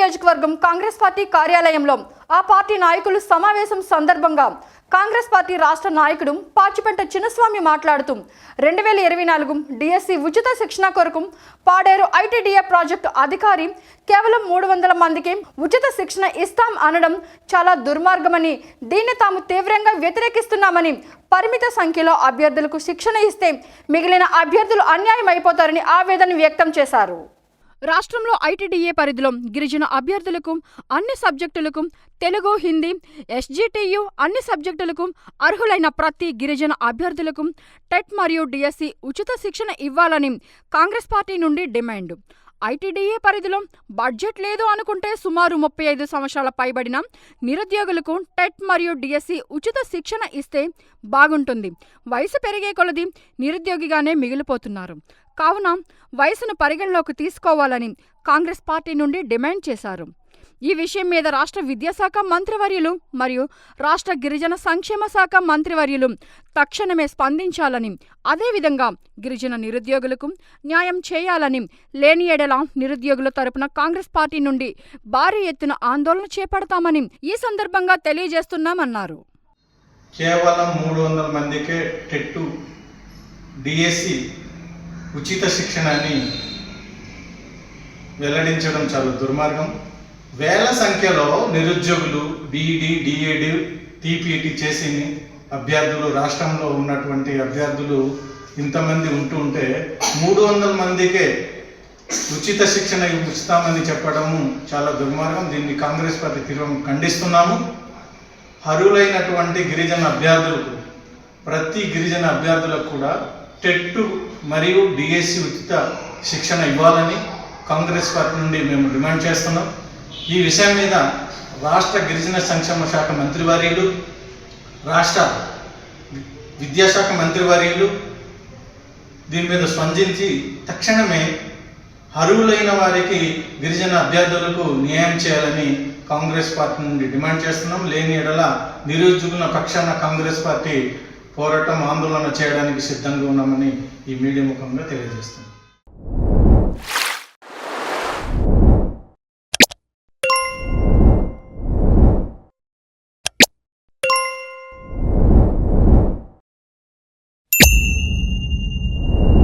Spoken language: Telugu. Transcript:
నియోజకవర్గం కాంగ్రెస్ పార్టీ కార్యాలయంలో ఆ పార్టీ నాయకులు సమావేశం సందర్భంగా కాంగ్రెస్ పార్టీ రాష్ట్ర నాయకుడు పాచిపెంట చిన్నస్వామి మాట్లాడుతూ రెండు వేల ఇరవై నాలుగు డిఎస్సి ఉచిత శిక్షణ కొరకు పాడేరు ఐటీడీఏ ప్రాజెక్టు అధికారి కేవలం మూడు వందల మందికి ఉచిత శిక్షణ ఇస్తాం అనడం చాలా దుర్మార్గమని దీన్ని తాము తీవ్రంగా వ్యతిరేకిస్తున్నామని పరిమిత సంఖ్యలో అభ్యర్థులకు శిక్షణ ఇస్తే మిగిలిన అభ్యర్థులు అన్యాయం అయిపోతారని ఆవేదన వ్యక్తం చేశారు. రాష్ట్రంలో ఐటీడీఏ పరిధిలో గిరిజన అభ్యర్థులకు అన్ని సబ్జెక్టులకు తెలుగు హిందీ ఎస్జిటియు అన్ని సబ్జెక్టులకు అర్హులైన ప్రతి గిరిజన అభ్యర్థులకు టెట్ మరియు డిఎస్సి ఉచిత శిక్షణ ఇవ్వాలని కాంగ్రెస్ పార్టీ నుండి డిమాండ్. ఐటీడీఏ పరిధిలో బడ్జెట్ లేదు అనుకుంటే సుమారు ముప్పై ఐదు సంవత్సరాల పైబడిన నిరుద్యోగులకు టెట్ మరియు డిఎస్సి ఉచిత శిక్షణ ఇస్తే బాగుంటుంది. వయసు పెరిగే కొలది నిరుద్యోగిగానే మిగిలిపోతున్నారు. కావున వయసును పరిగణలోకి తీసుకోవాలని కాంగ్రెస్ పార్టీ నుండి డిమాండ్ చేశారు. ఈ విషయం మీద రాష్ట్ర విద్యాశాఖ మంత్రివర్యులు మరియు రాష్ట్ర గిరిజన సంక్షేమ శాఖ మంత్రివర్యులు తక్షణమే స్పందించాలని అదేవిధంగా గిరిజన నిరుద్యోగులకు న్యాయం చేయాలని లేని ఎడల నిరుద్యోగుల తరపున కాంగ్రెస్ పార్టీ నుండి భారీ ఎత్తున ఆందోళన చేపడతామని ఈ సందర్భంగా తెలియజేస్తున్నామన్నారు. కేవలం మూడు వందల మందికే టెట్టు డిఎస్సి ఉచిత శిక్షణాన్ని వెల్లడించడం చాలా దుర్మార్గం. వేల సంఖ్యలో నిరుద్యోగులు బీఈడి డిఏడి టీపీటీ చేసి అభ్యర్థులు రాష్ట్రంలో ఉన్నటువంటి అభ్యర్థులు ఇంతమంది ఉంటూ ఉంటే మూడు వందల మందికే ఉచిత శిక్షణ ఇస్తామని చెప్పడము చాలా దుర్మార్గం. దీన్ని కాంగ్రెస్ పార్టీ తీవ్రం ఖండిస్తున్నాము. అర్హులైనటువంటి గిరిజన అభ్యర్థులకు ప్రతి గిరిజన అభ్యర్థులకు కూడా టెట్ మరియు డిఎస్సి ఉచిత శిక్షణ ఇవ్వాలని కాంగ్రెస్ పార్టీ నుండి మేము డిమాండ్ చేస్తున్నాం. ఈ విషయం మీద రాష్ట్ర గిరిజన సంక్షేమ శాఖ మంత్రివర్యులు రాష్ట్ర విద్యాశాఖ మంత్రివర్యులు దీని మీద స్పందించి తక్షణమే అర్హులైన వారికి గిరిజన అభ్యర్థులకు న్యాయం చేయాలని కాంగ్రెస్ పార్టీ నుండి డిమాండ్ చేస్తున్నాం. లేని ఎడల నిరుద్యోగుల పక్షాన కాంగ్రెస్ పార్టీ పోరాటం ఆందోళన చేయడానికి సిద్ధంగా ఉన్నామని ఈ మీడియా ముఖంగా తెలియజేస్తుంది